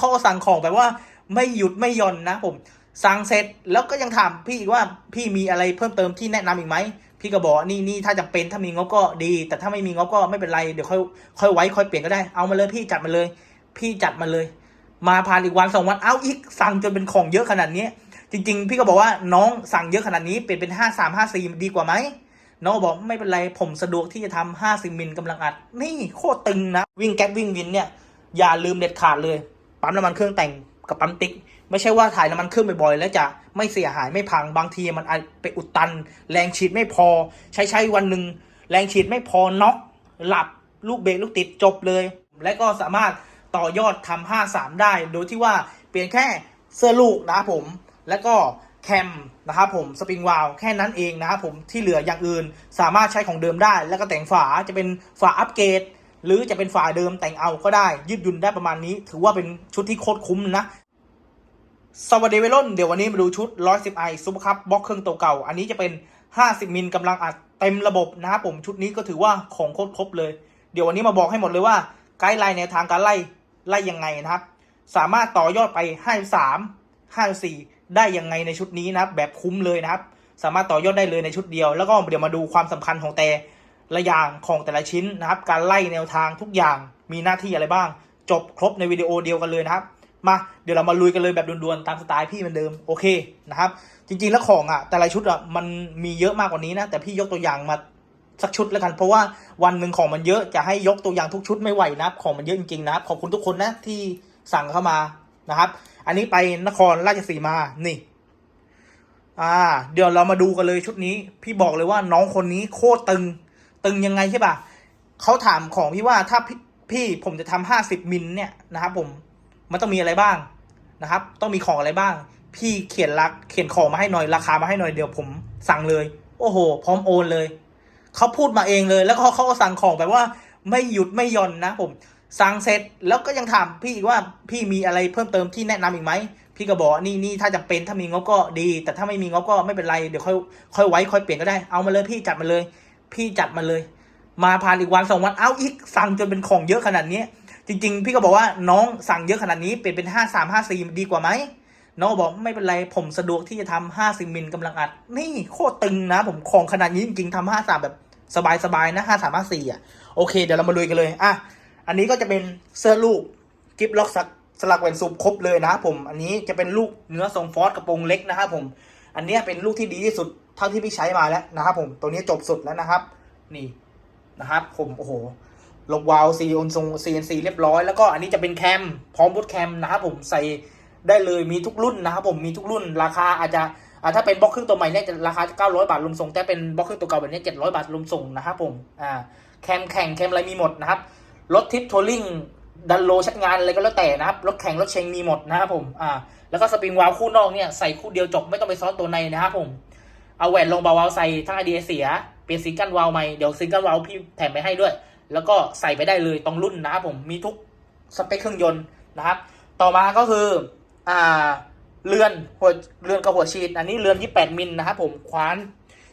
เขาก็สั่งของแบบว่า ไม่หยุดไม่หย่อนนะผมสั่งเสร็จแล้วก็ยังถามพี่อีกว่าพี่มีอะไรเพิ่มเติมที่แนะนำอีกไหมพี่ก็บอกนี่นี่ถ้าจำเป็นถ้ามีงบก็ดี แต่ถ้าไม่มีงบก็ไม่เป็นไรเดี๋ยวค่อยค่อยไว้ค่อยเปลี่ยนก็ได้เอามาเลยพี่จัดมาเลย พี่จัดมาเลย มาผ่านอีกวันสองวันเอาอีกสั่งจนเป็นของเยอะขนาดนี้จริง ๆ พี่ก็บอกว่าน้องสั่งเยอะขนาดนี้เปลี่ยนเป็นห้าสามห้าสี่ดีกว่าไหมน้องก็บอกไม่เป็นไรผมสะดวกที่จะทำห้าสิบมิลกำลังอัด นี่โคตรตึงนะ วิ่งแก๊ปวิ่งวินเนี่ย อย่าลืมเด็ดขาดเลย ปั๊มน้ำมันเครื่องแต่งกับปั๊มติ๊ก ไม่ใช่ว่าถ่ายน้ำมันเครื่องบ่อยๆแล้วจะไม่เสียหายไม่พังบางทีมันไปอุดตัน แรงฉีดไม่พอ ใช้ใช้วันหนึ่งแรงฉีดไม่พอน็อกหลับลูกเบรกลูกติดจบเลย และก็สามารถต่อยอดทำ53 ได้ โดยที่ว่าเปลี่ยนแค่เสื้อลูกนะครับผม แล้วก็แคมนะครับผมสปริงวาลแค่นั้นเองนะครับผมที่เหลืออย่างอื่น สามารถใช้ของเดิมได้ แล้วก็แต่งฝาจะเป็นฝาอัปเกรด หรือจะเป็นฝ่ายเดิมแต่งเอาก็ได้ ยืดหยุ่นได้ประมาณนี้ ถือว่าเป็นชุดที่โคตรคุ้มนะสวัสดีเวรุ่นเดี๋ยววันนี้มาดูชุด 110i ซุปเปอร์คัพบล็อกเครื่องตัวเก่า อันนี้จะเป็น 50 มิลกำลังอัดเต็มระบบนะครับผมชุดนี้ก็ถือว่าของโคตรครบเลย เดี๋ยววันนี้มาบอกให้หมดเลยว่าไกด์ไลน์แนวทางการไล่ไล่ยังไงนะครับ สามารถต่อยอดไป 53 54 ได้ยังไงในชุดนี้นะครับแบบคุ้มเลยนะครับ สามารถต่อยอดได้เลยในชุดเดียว แล้วก็เดี๋ยวมาดูความสำคัญของแต่ ละอย่างของแต่ละชิ้นนะครับ การไล่แนวทางทุกอย่างมีหน้าที่อะไรบ้าง จบครบในวิดีโอเดียวกันเลยนะครับ มาเดี๋ยวเรามาลุยกันเลยแบบด่วนๆตามสไตล์พี่เหมือนเดิมโอเคนะครับ จริงๆแล้วของอะแต่ละชุดอะมันมีเยอะมากกว่านี้นะแต่พี่ยกตัวอย่างมาสักชุดแล้วกัน เพราะว่าวันหนึ่งของมันเยอะจะให้ยกตัวอย่างทุกชุดไม่ไหวนะครับ ของมันเยอะจริงๆนะครับขอบคุณทุกคนนะที่สั่งเข้ามานะครับ อันนี้ไปนครราชสีมานี่อ่าเดี๋ยวเรามาดูกันเลยชุดนี้ พี่บอกเลยว่าน้องคนนี้โคตรตึง ตึงยังไงใช่ปะเขาถามของพี่ว่าถ้าพี่พี่ผมจะทำห้าสิบมิลเนี่ยนะครับผมมันต้องมีอะไรบ้างนะครับ ต้องมีของอะไรบ้าง พี่เขียนรักเขียนของมาให้หน่อยราคามาให้หน่อยเดี๋ยวผมสั่งเลย โอ้โห พร้อมโอนเลยเขาพูดมาเองเลย แล้วเขาเขาก็สั่งของแบบว่าไม่หยุดไม่ย่อนนะผมสั่งเสร็จแล้วก็ยังถามพี่อีกว่าพี่มีอะไรเพิ่มเติมที่แนะนำอีกไหมพี่ก็บอกนี่นี่ถ้าจำเป็นถ้ามีงบก็ดี แต่ถ้าไม่มีงบก็ไม่เป็นไรเดี๋ยวค่อยค่อยไว้ค่อยเปลี่ยนก็ได้เอามาเลยพี่จัดมาเลย พี่จัดมาเลย มาผ่านอีกวันสองวันเอาอีกสั่งจนเป็นของเยอะขนาดนี้ จริง ๆ พี่ก็บอกว่าน้องสั่งเยอะขนาดนี้เปลี่ยนเป็นห้าสามห้าสี่ดีกว่าไหมน้องบอกไม่เป็นไรผมสะดวกที่จะทำห้าสิบมิลกำลังอัด นี่โคตรตึงนะ ผมของขนาดนี้จริงๆทำห้าสามแบบสบายๆนะห้าสามห้าสี่อะโอเคเดี๋ยวเรามาลุยกันเลยอะอันนี้ก็จะเป็นเสื้อลูกกิฟล็อกสักสลักแหวนสูบครบเลยนะครับผม อันนี้จะเป็นลูกเนื้อทรงฟอสกระโปรงเล็กนะครับผม อันนี้เป็นลูกที่ดีที่สุด ท่าที่พี่ใช้มาแล้วนะครับผมตัวนี้จบสุดแล้วนะครับ นี่นะครับผมโอ้โหลบวาล์วซีอนทรง CNC เรียบร้อย แล้วก็อันนี้จะเป็นแคม พร้อมบูทแคมนะครับผมใส่ได้เลยมีทุกรุ่นนะครับผมมีทุกรุ่นราคาอาจจะอ่าถ้าเป็นบล็อกเครื่องตัวใหม่เนี่ยจะราคา 900 บาทรวมส่ง แต่เป็นบล็อกเครื่องตัวเก่าแบบนี้700 บาทรวมส่งนะครับผมอ่าแคมแข่งแคมอะไรมีหมดนะครับรถทิปทัวริงดันโลชัดงานอะไรก็แล้วแต่นะครับรถแข่งรถเชงมีหมดนะครับผมอ่าแล้วก็สปริงวาล์วคู่นอกเนี่ยใส่คู่เดียวจบไม่ต้องไปซ้อนตัวในนะครับผม เอาแหวนลงเบาวาวใส่ทั้งไอเดียเสีย เปลี่ยนซิงเกิลวาล์วใหม่ เดี๋ยวซิงเกิลวาล์วพี่แถมไปให้ด้วย แล้วก็ใส่ไปได้เลยตรงรุ่นนะครับผมมีทุกสเปคเครื่องยนต์นะครับ ต่อมาก็คืออ่าเรือนหัวเรือนกับหัวฉีด อันนี้เรือน 28 มิลนะครับผมคว้าน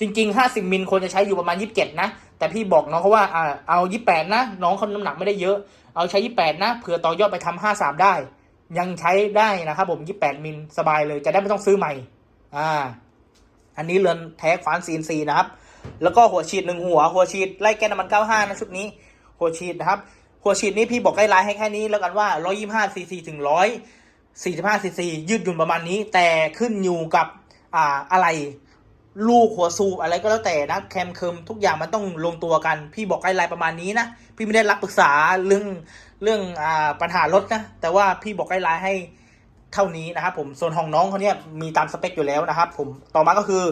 จริง ๆ 50 มิลควรจะใช้อยู่ประมาณ 27 นะ แต่พี่บอกน้องเขาว่าอ่าเอา 28 นะ น้องเขาน้ำหนักไม่ได้เยอะ เอาใช้ 28 นะเผื่อต่อยอดไปทำ53 ได้ ยังใช้ได้นะครับผม 28 มิลสบายเลยจะได้ไม่ต้องซื้อใหม่ อ่า อันนี้เรือนแท้ขวาน CNC นะครับ แล้วก็หัวฉีดหนึ่งหัว หัวฉีดไล่แกนน้ำมัน 95 นะชุดนี้ หัวฉีดนะครับ หัวฉีดนี้พี่บอกไกด์ไลน์ให้แค่นี้แล้วกันว่า 125ซีซีถึง 145ซีซียืดหยุ่นประมาณนี้ แต่ขึ้นอยู่กับอ่าอะไรลูกหัวสูบอะไรก็แล้วแต่นะแคมเคิมทุกอย่างมันต้องลงตัวกัน พี่บอกไกด์ไลน์ประมาณนี้นะ พี่ไม่ได้รับปรึกษาเรื่องเรื่องอ่าปัญหารถนะ แต่ว่าพี่บอกไกด์ไลน์ให้ เท่านี้นะครับผมส่วนของน้องเขาเนี่ยมีตามสเปคอยู่แล้วนะครับ ผมต่อมาก็คือ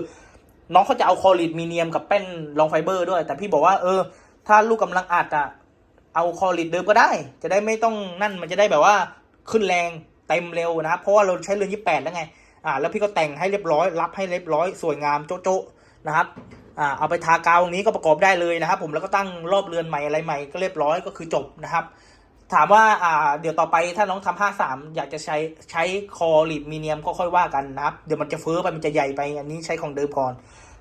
น้องเขาจะเอาคอลิดมีเนียมกับแป้นลองไฟเบอร์ด้วย แต่พี่บอกว่าเออ ถ้าลูกกำลังอัดอะเอาคอลิดเดิมก็ได้ จะได้ไม่ต้องนั่นมันจะได้แบบว่าขึ้นแรงเต็มเร็วนะครับเพราะว่าเราใช้เรือนยี่แปดแล้วไงอ่าแล้วพี่ก็แต่งให้เรียบร้อย รับให้เรียบร้อยสวยงามโจ๊ะนะครับอ่าเอาไปทากาวตรงนี้ก็ประกอบได้เลยนะครับ ผมแล้วก็ตั้งรอบเรือนใหม่อะไรใหม่ก็เรียบร้อยก็คือจบนะครับ ถามว่าอ่า เดี๋ยวต่อไปถ้าน้องทำห้าสามอยากจะใช้ใช้คอลิดมีเนียมก็ค่อยว่ากันนะครับ เดี๋ยวมันจะเฟ้อไปมันจะใหญ่ไป อันนี้ใช้ของเดิมก่อน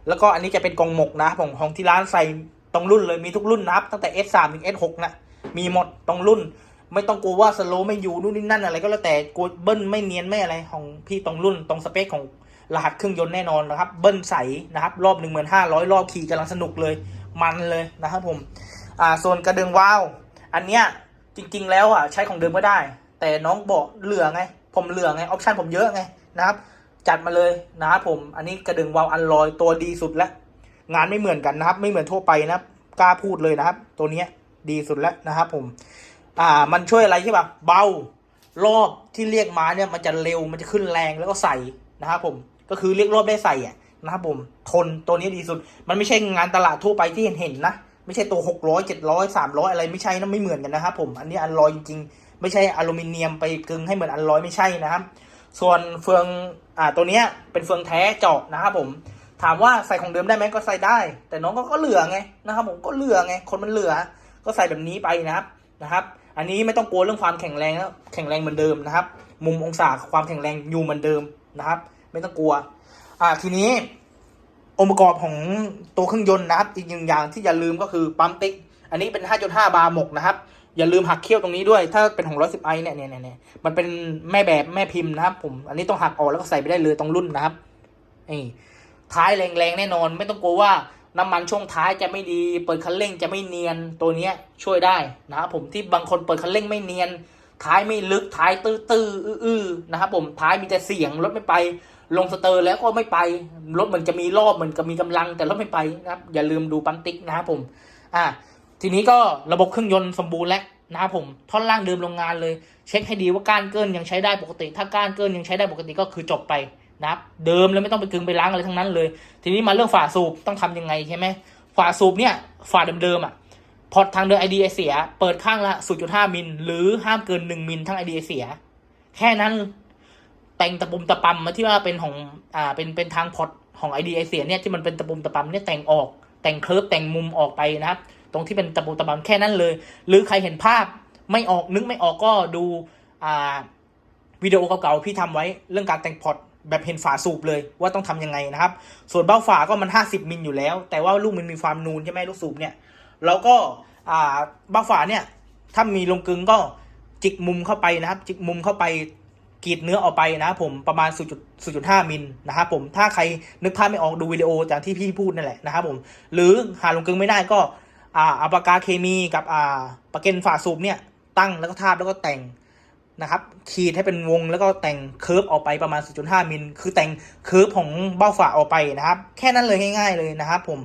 แล้วก็อันนี้จะเป็นกองหมกนะผมของที่ร้านใส่ตรงรุ่นเลยมีทุกรุ่นนะครับ ตั้งแต่ S3 ถึง S6 นะมีหมดตรงรุ่น ไม่ต้องกลัวว่าสโลไม่อยู่นู่นนี่นั่นอะไรก็แล้วแต่กลัวเบิ้ลไม่เนียนไม่อะไรของพี่ตรงรุ่นตรงสเปคของรหัสเครื่องยนต์แน่นอนนะครับ เบิ้ลใสนะครับ รอบหนึ่งหมื่นห้าร้อยรอบขี่กำลังสนุกเลย มันเลยนะครับผม อ่าส่วนกระเดึงวาว อันเนี้ย จริง ๆ แล้วอะใช้ของเดิมก็ได้ แต่น้องบอกเหลือไง ผมเหลือไงออปชันผมเยอะไงนะครับจัดมาเลยนะครับผมอันนี้กระดึงวาล์วอันลอยตัวดีสุดแล้ว งานไม่เหมือนกันนะครับ ไม่เหมือนทั่วไปนะครับกล้าพูดเลยนะครับ ตัวนี้ดีสุดแล้วนะครับผมอ่ามันช่วยอะไรใช่ปะเบารอบที่เรียกมาเนี่ยมันจะเร็วมันจะขึ้นแรงแล้วก็ใส่นะครับผมก็คือเรียกรอบได้ใส่อะนะครับผมทนตัวนี้ดีสุด มันไม่ใช่งานตลาดทั่วไปที่เห็นเห็นๆนะ ไม่ใช่ตัวหกร้อยเจ็ดร้อยสามร้อยอะไรไม่ใช่นะไม่เหมือนกันนะครับผมอันนี้อันลอยจริงๆ ไม่ใช่อลูมิเนียมไปกึงให้เหมือนอันลอยไม่ใช่นะครับ ส่วนเฟืองอ่าตัวเนี้ยเป็นเฟืองแท้เจาะนะครับผมถามว่าใส่ของเดิมได้ไหมก็ใส่ได้ แต่น้องก็ก็เหลือไงนะครับผมก็เหลือไง คนมันเหลือ ก็ใส่แบบนี้ไปนะครับนะครับ อันนี้ไม่ต้องกลัวเรื่องความแข็งแรงแล้วแข็งแรงเหมือนเดิมนะครับ มุมองศาความแข็งแรงอยู่เหมือนเดิมนะครับ ไม่ต้องกลัว อ่าทีนี้ องค์ประกอบของตัวเครื่องยนต์นะครับอีกหนึ่งอย่างที่อย่าลืมก็คือปั๊มติ๊ก อันนี้เป็น 5.5 บาร์หมกนะครับ อย่าลืมหักเขี้ยวตรงนี้ด้วย ถ้าเป็นของ110ไอเนี่ยเนี่ยเนี่ยมันเป็นแม่แบบแม่พิมพ์นะครับ ผม อันนี้ต้องหักออกแล้วก็ใส่ไปได้เลยตรงรุ่นนะครับนี่ท้ายแรงๆแน่นอน ไม่ต้องกลัวว่าน้ำมันช่วงท้ายจะไม่ดี เปิดคันเร่งจะไม่เนียนตัวเนี้ยช่วยได้นะครับผมที่บางคนเปิดคันเร่งไม่เนียนท้ายไม่ลึกท้ายตื้อๆอื้อๆนะครับผมท้ายมีแต่เสียงรถไม่ไป ลงสเตอร์แล้วก็ไม่ไป รถเหมือนจะมีรอบเหมือนกับมีกำลังแต่รถไม่ไปนะครับ อย่าลืมดูปั๊มติ๊กนะครับผม อ่า ทีนี้ก็ระบบเครื่องยนต์สมบูรณ์แล้วนะครับผม ท่อนล่างเดิมโรงงานเลย เช็คให้ดีว่าก้านเกินยังใช้ได้ปกติ ถ้าก้านเกินยังใช้ได้ปกติก็คือจบไปนะครับ เดิมแล้วไม่ต้องไปกึงไปล้างอะไรทั้งนั้นเลย ทีนี้มาเรื่องฝาสูบต้องทำยังไงใช่ไหมฝาสูบเนี่ยฝาเดิมๆอะพอทางเดินไอเดียเสีย เปิดข้างละ 0.5 มิล หรือห้ามเกิน 1 มิลทั้งไอเดียเสีย แค่นั้น แต่งตะปุ่มตะปำมาที่ว่าเป็นของอ่าเป็นเป็นทางพอร์ตของไอเดียเสียเนี่ยที่มันเป็นตะปุ่มตะปำเนี่ยแต่งออก แต่งเคิร์ฟแต่งมุมออกไปนะครับ ตรงที่เป็นตะปุ่มตะปำแค่นั้นเลย หรือใครเห็นภาพไม่ออกนึกไม่ออกก็ดูอ่าวิดีโอเก่าๆพี่ทำไว้เรื่องการแต่งพอร์ตแบบเห็นฝาสูบเลยว่าต้องทำยังไงนะครับ ส่วนเบ้าฝาก็มัน 50มิลอยู่แล้ว แต่ว่าลูกมันมีความนูนใช่ไหมลูกสูบเนี่ยแล้วก็อ่าเบ้าฝาเนี่ยถ้ามีลงกึงก็จิกมุมเข้าไปนะครับ จิกมุมเข้าไป กรีดเนื้อออกไปนะผมประมาณ0.5 มิลนะครับผมถ้าใครนึกภาพไม่ออกดูวิดีโอจากที่พี่พูดนั่นแหละนะครับผมหรือหาลงกึงไม่ได้ก็อ่าอาปากาเคมีกับอ่าปากเก็นฝาสูบเนี่ยตั้งแล้วก็ทาบแล้วก็แต่งนะครับขีดให้เป็นวงแล้วก็แต่งเคิร์ฟออกไปประมาณ 0.5 มิลคือแต่งเคิร์ฟของเบ้าฝาออกไปนะครับแค่นั้นเลยง่าย ๆเลยนะครับผม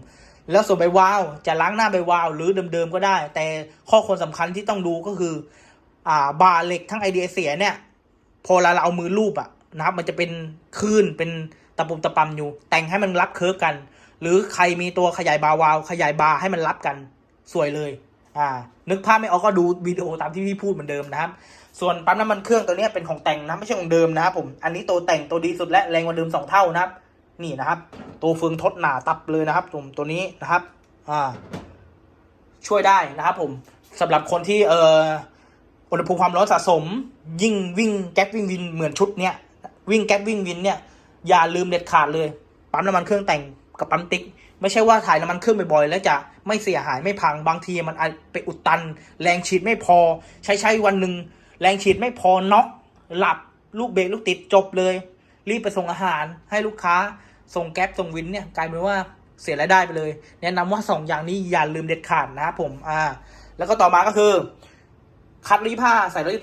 แล้วส่วนใบวาวจะล้างหน้าใบวาวหรือเดิมๆก็ได้ แต่ข้อควรสำคัญที่ต้องดูก็คืออ่าบาร์เหล็กทั้งไอเดียเสียเนี่ย พอเราเอามือลูบอะนะครับ มันจะเป็นคลื่นเป็นตะปุ่มตะปำอยู่ แต่งให้มันรับเคิร์ฟกัน หรือใครมีตัวขยายบาวาวขยายบาให้มันรับกัน สวยเลยอ่านึกภาพไม่ออกก็ดูวิดีโอตามที่พี่พูดเหมือนเดิมนะครับ ส่วนปั๊มน้ำมันเครื่องตัวนี้เป็นของแต่งนะไม่ใช่ของเดิมนะครับผมอันนี้ตัวแต่งตัวดีสุดและแรงกว่าเดิมสองเท่านะครับ นี่นะครับ ตัวเฟืองทดหนาตับเลยนะครับผมตัวนี้นะครับอ่าช่วยได้นะครับผมสำหรับคนที่เออ อุณหภูมิความร้อนสะสม ยิ่งวิ่งแก๊ปวิ่งวินเหมือนชุดเนี้ยวิ่งแก๊ปวิ่งวินเนี่ยอย่าลืมเด็ดขาดเลยปั๊มน้ำมันเครื่องแต่งกับปั๊มติ๊ก ไม่ใช่ว่าถ่ายน้ำมันเครื่องบ่อยๆแล้วจะไม่เสียหายไม่พังบางทีมันไปอุดตัน แรงฉีดไม่พอ ใช้ใช้วันหนึ่งแรงฉีดไม่พอน็อกหลับลูกเบรกลูกติดจบเลย รีบไปส่งอาหารให้ลูกค้าส่งแก๊ปส่งวินเนี่ยกลายเป็นว่าเสียรายได้ไปเลย แนะนำว่าสองอย่างนี้อย่าลืมเด็ดขาดนะครับผมอ่าแล้วก็ต่อมาก็คือ คัดรีผ้าใส่ร้อย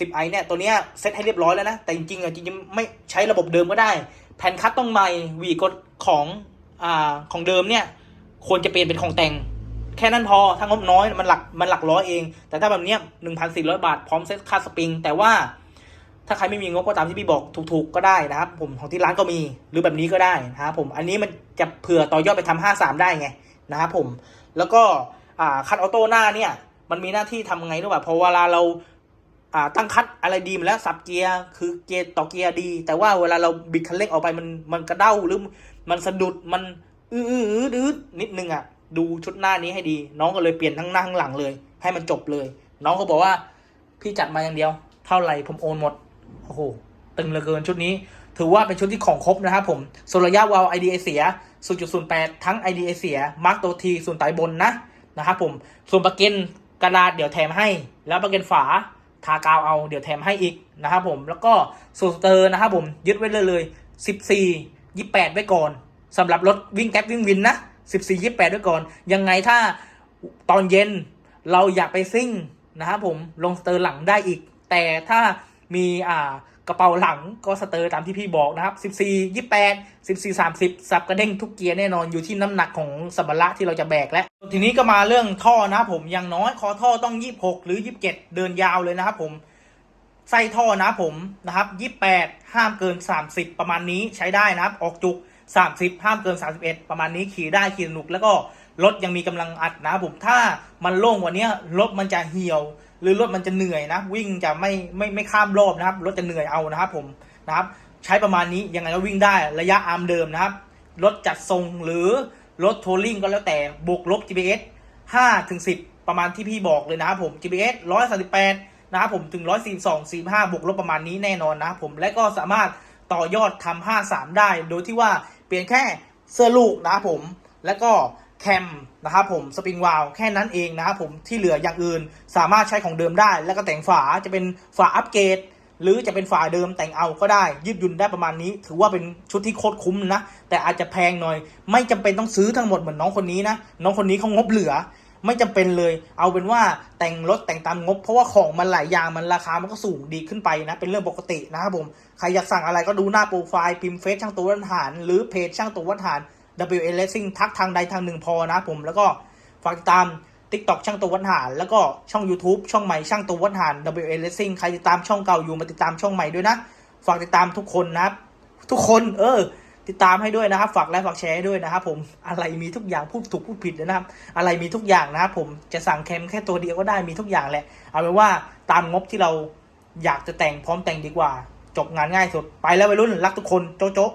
สิบไอเนี่ยตัวเนี้ยเซตให้เรียบร้อยแล้วนะ แต่จริงๆอะจริงๆไม่ใช้ระบบเดิมก็ได้ แผ่นคัดต้องใหม่หวีกดของอ่าของเดิมเนี่ยควรจะเปลี่ยนเป็นของแต่ง แค่นั้นพอถ้างบน้อยมันหลักมันหลักร้อยเอง แต่ถ้าแบบเนี้ยหนึ่งพันสี่ร้อยบาทพร้อมเซ็ตค่าสปริง แต่ว่าถ้าใครไม่มีงบก็ตามที่พี่บอกถูกๆก็ได้นะครับ ผมของที่ร้านก็มีหรือแบบนี้ก็ได้นะครับผมอันนี้มันจะเผื่อต่อยอดไปทำห้าสามได้ไงนะครับผมแล้วก็คัดออโต้หน้าเนี่ย มันมีหน้าที่ทำไงรู้ป่ะพอเวลาเราอ่าตั้งคัดอะไรดีมาแล้วสับเกียร์คือเกียร์ต่อเกียร์ดี แต่ว่าเวลาเราบิดคันเร่งออกไปมันมันกระเด้าหรือมันสะดุดมันอื้ออื้ออื้ออื้อนิดนึงอะดูชุดหน้านี้ให้ดี น้องก็เลยเปลี่ยนทั้งหน้าทั้งหลังเลย ให้มันจบเลย น้องก็บอกว่าพี่จัดมาอย่างเดียว เท่าไหร่ผมโอนหมดโอ้โหตึงเหลือเกินชุดนี้ ถือว่าเป็นชุดที่ของครบนะครับผมส่วนระยะวาล์ว IDA เสีย 0.08 ทั้ง IDA เสียมาร์กตัวทีส่วนไตบนนะนะครับผมส่วนประเกัน กระดาษเดี๋ยวแถมให้ แล้วประกันฝาทากาวเอาเดี๋ยวแถมให้อีกนะครับผมแล้วก็สูตรเตอร์นะครับผมยึดไว้เลยเลย 14 28 ไว้ก่อนสำหรับรถวิ่งแก๊ปวิ่งวินนะ14 28 ไว้ก่อน ยังไงถ้าตอนเย็นเราอยากไปซิ่งนะครับผมลงสเตอร์หลังได้อีก แต่ถ้า มีอ่ากระเป๋าหลังก็สเตอร์ตามที่พี่บอกนะครับ 14 28 14 30 สับกระเด้งทุกเกียร์แน่นอนอยู่ที่น้ำหนักของสัมภาระที่เราจะแบกแล้วทีนี้ก็มาเรื่องท่อนะครับผมอย่างน้อยคอท่อต้อง 26 หรือ 27 เดินยาวเลยนะครับผมไส้ท่อนะครับผมนะครับ 28 ห้ามเกิน 30 ประมาณนี้ใช้ได้นะครับ ออกจุก 30 ห้ามเกิน 31 ประมาณนี้ขี่ได้ขี่สนุกแล้วก็รถยังมีกำลังอัดนะครับผมถ้ามันโล่งกว่านี้รถมันจะเหี่ยว หรือรถมันจะเหนื่อยนะ วิ่งจะไม่ไม่ไม่ข้ามรอบนะครับ รถจะเหนื่อยเอานะครับผมนะครับ ใช้ประมาณนี้ยังไงก็วิ่งได้ระยะอาร์มเดิมนะครับ รถจัดทรงหรือรถทัวริงก็แล้วแต่บวกลบ GPS 5ถึง10 ประมาณที่พี่บอกเลยนะครับผม GPS 138 นะครับผมถึง 142 45 บวกลบประมาณนี้แน่นอนนะครับผมและก็สามารถต่อยอดทำ53 ได้ โดยที่ว่าเปลี่ยนแค่เสื้อลูกนะครับผม แล้วก็ แคมนะครับผมสปริงวาลแค่นั้นเองนะครับผมที่เหลืออย่างอื่นสามารถใช้ของเดิมได้ แล้วก็แต่งฝาจะเป็นฝาอัปเกรดหรือจะเป็นฝาเดิมแต่งเอาก็ได้ ยืดหยุ่นได้ประมาณนี้ ถือว่าเป็นชุดที่โคตรคุ้มนะ แต่อาจจะแพงหน่อย ไม่จำเป็นต้องซื้อทั้งหมดเหมือนน้องคนนี้นะ น้องคนนี้เขางบเหลือ ไม่จำเป็นเลย เอาเป็นว่าแต่งรถแต่งตามงบ เพราะว่าของมันหลายอย่างมันราคามันก็สูงดีขึ้นไปนะ เป็นเรื่องปกตินะครับผม ใครอยากสั่งอะไรก็ดูหน้าโปรไฟล์พิมพ์เฟซช่างตัววัฒนฐานหรือเพจช่างตัววัฒนฐา WA Racing ทักทางใดทางหนึ่งพอนะผมแล้วก็ฝากติดตาม TikTok ช่างตัววัฒนฐานแล้วก็ช่อง YouTube ช่องใหม่ช่างตัววัฒนฐาน WA Racing ใครติดตามช่องเก่าอยู่มาติดตามช่องใหม่ด้วยนะ ฝากติดตามทุกคนนะทุกคนเออ ติดตามให้ด้วยนะครับ ฝากไลค์ฝากแชร์ให้ด้วยนะครับผมอะไรมีทุกอย่างพูดถูกพูดผิดนะครับ อะไรมีทุกอย่างนะครับผมจะสั่งแคมแค่ตัวเดียวก็ได้มีทุกอย่างแหละ เอาเป็นว่าตามงบที่เราอยากจะแต่งพร้อมแต่งดีกว่า จบงานง่ายสุดไปแล้ววัยรุ่นรักทุกคนโจ๊ะ